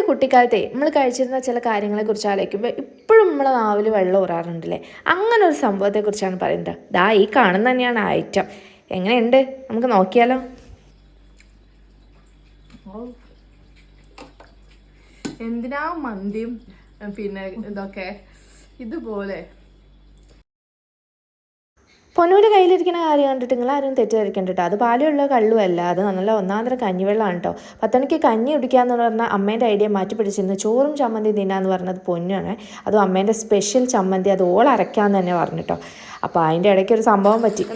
നമ്മളൊക്കെ കുട്ടിക്കാലത്തെ നമ്മൾ കഴിച്ചിരുന്ന ചില കാര്യങ്ങളെക്കുറിച്ച് ആലോചിക്കുമ്പോൾ ഇപ്പോഴും നമ്മളെ നാവിൽ വെള്ളം ഊറാറുണ്ടല്ലേ? അങ്ങനെ ഒരു സംഭവത്തെക്കുറിച്ചാണ് പറയുന്നത്. ദാ ഈ കാണുന്ന തന്നെയാണ് ഐറ്റം. എങ്ങനെയുണ്ട്? നമുക്ക് നോക്കിയാലോ? എന്തിനാ മന്തിയും പിന്നെ ഇതൊക്കെ ഇതുപോലെ പൊന്നൂര് കയ്യിലിരിക്കുന്ന കാര്യം കണ്ടിട്ട് നിങ്ങൾ ആരും തെറ്റിദ്ധരിക്കണ്ട കേട്ടോ അത് പാലുള്ള കള്ളുമല്ല അത് നല്ല ഒന്നാന്തര കഞ്ഞിവെള്ളമാണ് കേട്ടോ പത്തണിക്ക് കഞ്ഞി കുടിക്കാന്ന് പറഞ്ഞാൽ അമ്മേന്റെ ഐഡിയ മാറ്റി പിടിച്ചിരുന്നു. ചോറും ചമ്മന്തി തിന്നാന്ന് പറഞ്ഞത് പൊന്നാണ് അതും അമ്മേന്റെ സ്പെഷ്യൽ ചമ്മന്തി. അത് ഓൾ അരയ്ക്കാന്ന് തന്നെ പറഞ്ഞു കേട്ടോ അപ്പോൾ അതിന്റെ ഇടയ്ക്ക് ഒരു സംഭവം പറ്റി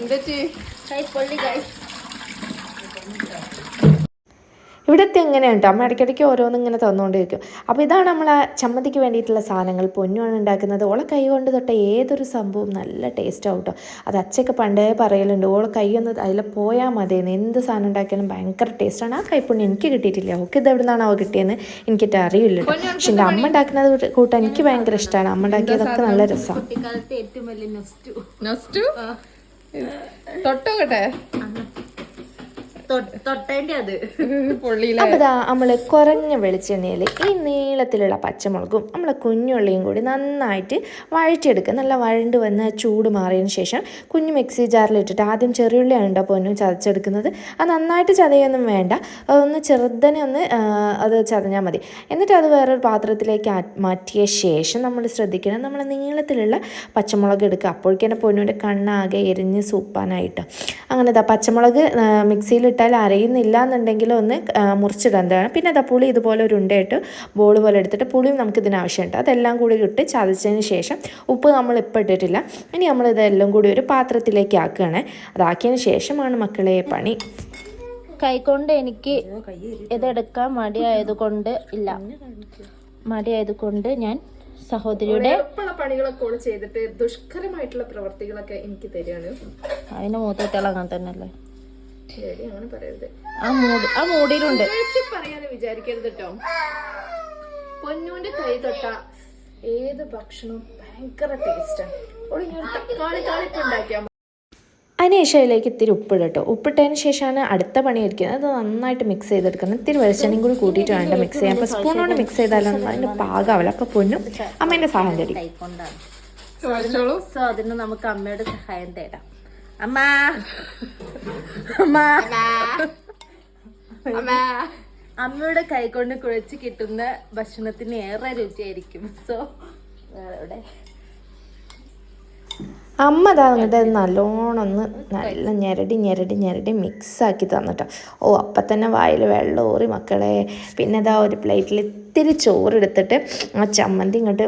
എന്താ ഇവിടുത്തെ എങ്ങനെയുണ്ട്? കേട്ടോ അമ്മ ഇടയ്ക്കിടയ്ക്ക് ഓരോന്നും ഇങ്ങനെ തന്നുകൊണ്ടിരിക്കും അപ്പോൾ ഇതാണ് നമ്മൾ ആ ചമ്മന്തിക്ക് വേണ്ടിയിട്ടുള്ള സാധനങ്ങൾ. പൊന്നുമാണ് ഉണ്ടാക്കുന്നത്. ഓളെ കൈ കൊണ്ട് തൊട്ട ഏതൊരു സംഭവം നല്ല ടേസ്റ്റ് ആവും കേട്ടോ അത് അച്ഛക്ക് പണ്ടേ പറയലുണ്ട്. ഓളെ കൈ ഒന്ന് അതിൽ പോയാൽ മതിയെന്ന്. എന്ത് സാധനം ഉണ്ടാക്കിയാലും ഭയങ്കര ടേസ്റ്റാണ് ആ കൈപ്പുണ്യം എനിക്ക് കിട്ടിയിട്ടില്ല. ഓക്കെ ഇത് എവിടെ നിന്നാണ് അവ കിട്ടിയെന്ന് എനിക്കിട്ട് അറിയില്ല കേട്ടോ പക്ഷെ എന്റെ അമ്മ ഉണ്ടാക്കുന്നത് കൂട്ടാൻ എനിക്ക് ഭയങ്കര ഇഷ്ടമാണ് അമ്മ ഉണ്ടാക്കിയതൊക്കെ നല്ല രസമാണ് കുട്ടിക്കാലത്തെ തൊട്ടേന്റെ അത്. ഇതാ കുറഞ്ഞ വെളിച്ചെണ്ണയിൽ ഈ നീളത്തിലുള്ള പച്ചമുളകും നമ്മളെ കുഞ്ഞുള്ളിയും കൂടി നന്നായിട്ട് വഴറ്റിയെടുക്കുക. നല്ല വഴണ്ട് വന്ന് ചൂട് മാറിയതിന് ശേഷം കുഞ്ഞു മിക്സി ജാറിൽ ഇട്ടിട്ട് ആദ്യം ചെറിയുള്ളിയാണ് കേട്ടോ പൊന്നു ചതച്ചെടുക്കുന്നത്. അത് നന്നായിട്ട് ചതയൊന്നും വേണ്ട. അതൊന്ന് ചെറുതനെ ഒന്ന് അത് ചതഞ്ഞാൽ മതി. എന്നിട്ട് അത് വേറൊരു പാത്രത്തിലേക്ക് മാറ്റിയ ശേഷം നമ്മൾ ശ്രദ്ധിക്കണം. നമ്മൾ നീളത്തിലുള്ള പച്ചമുളക് എടുക്കുക. അപ്പോഴേക്കും പൊന്നുവിന്റെ കണ്ണാകെ എരിഞ്ഞ് സൂപ്പാനായിട്ട്. അങ്ങനെ ഇതാ പച്ചമുളക് ആ, മിക്സിയിലിട്ടാൽ അരയുന്നില്ല എന്നുണ്ടെങ്കിൽ ഒന്ന് മുറിച്ചിടേണ്ടതാണ് പിന്നെ അതാ പുളി ഇതുപോലെ ഒരു ഉണ്ടയിട്ട് ബോൾ പോലെ എടുത്തിട്ട് പുളിയും നമുക്ക് ഇതിന് ആവശ്യമുണ്ട്. അതെല്ലാം കൂടി ഇട്ട് ചതച്ചതിന് ശേഷം ഉപ്പ് നമ്മൾ ഇപ്പം ഇട്ടിട്ടില്ല. ഇനി നമ്മൾ ഇതെല്ലാം കൂടി ഒരു പാത്രത്തിലേക്ക് ആക്കുകയാണ്. അതാക്കിയതിന് ശേഷമാണ് മക്കളെ പണി. കൈകൊണ്ട് എനിക്ക് ഇതെടുക്കാൻ മടിയായത് കൊണ്ട് ഇല്ല. മടിയായത് കൊണ്ട് ഞാൻ സഹോദരിയുടെ പണികളൊക്കെ ചെയ്തിട്ട് ദുഷ്കരമായിട്ടുള്ള പ്രവർത്തികളൊക്കെ എനിക്ക് തരികയാണ്. അതിന് മൂത്തിട്ടുള്ള അങ്ങനെ തന്നെയല്ലേ? ശരി അങ്ങനെ പറയരുത്. ആ മൂടി ആ മൂടിയിലുണ്ട്. പറയാന്ന് വിചാരിക്കരുത് കേട്ടോ പൊന്നൂന്റെ കൈ തൊട്ട ഏത് ഭക്ഷണവും ഭയങ്കര ടേസ്റ്റാണ് ഓൾ ഞാൻ തക്കാളി താളിപ്പ് ഉണ്ടാക്കിയാൽ അതിനുശേഷം അതിലേക്ക് ഇത്തിരി ഉപ്പിടും കേട്ടോ ഉപ്പിട്ടതിന് ശേഷമാണ് അടുത്ത പണി എടുക്കുന്നത് അത് നന്നായിട്ട് മിക്സ് ചെയ്തെടുക്കുന്നത്. ഇത്തിരി വെളിച്ചെണ്ണയും കൂടി കൂട്ടിയിട്ട് വേണ്ട മിക്സ് ചെയ്യാൻ അപ്പോൾ സ്പൂൺ കൊണ്ട് മിക്സ് ചെയ്താലൊന്നും അതിന് പാകാവില്ല. അപ്പോൾ പൊന്നും അമ്മേന്റെ സഹായം തരും സോ അതിന് നമുക്ക് അമ്മയുടെ സഹായം തേടാം. അമ്മ. അമ്മ. അമ്മയുടെ കൈകൊണ്ട് കുഴച്ച് കിട്ടുന്ന ഭക്ഷണത്തിന് ഏറെ രുചിയായിരിക്കും. സോ ഇവിടെ അമ്മ അതാ എന്നിട്ട് അത് നല്ലോണം ഒന്ന് നല്ല ഞെരടി ഞെരടി ഞെരടി മിക്സാക്കി തന്നിട്ടോ. ഓ അപ്പം തന്നെ വായിൽ വെള്ളം ഊറി മക്കളെ. പിന്നെ ഇതാ ഒരു പ്ലേറ്റിൽ ഇത്തിരി ചോറെടുത്തിട്ട് ആ ചമ്മന്തി ഇങ്ങോട്ട്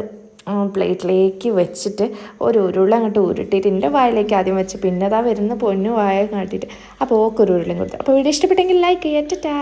പ്ലേറ്റിലേക്ക് വെച്ചിട്ട് ഒരു ഉരുള അങ്ങോട്ട് ഉരുട്ടിയിട്ട് എന്റെ വായിലേക്ക് ആദ്യം വെച്ച് പിന്നെ അതാ വരുന്ന പൊന്നു വായ കാട്ടിയിട്ട്. അപ്പോൾ ഓക്കൊരു ഉരുളയും കൊടുത്തു. അപ്പോൾ വീഡിയോ ഇഷ്ടപ്പെട്ടെങ്കിൽ ലൈക്ക് ചെയ്യറ്റാ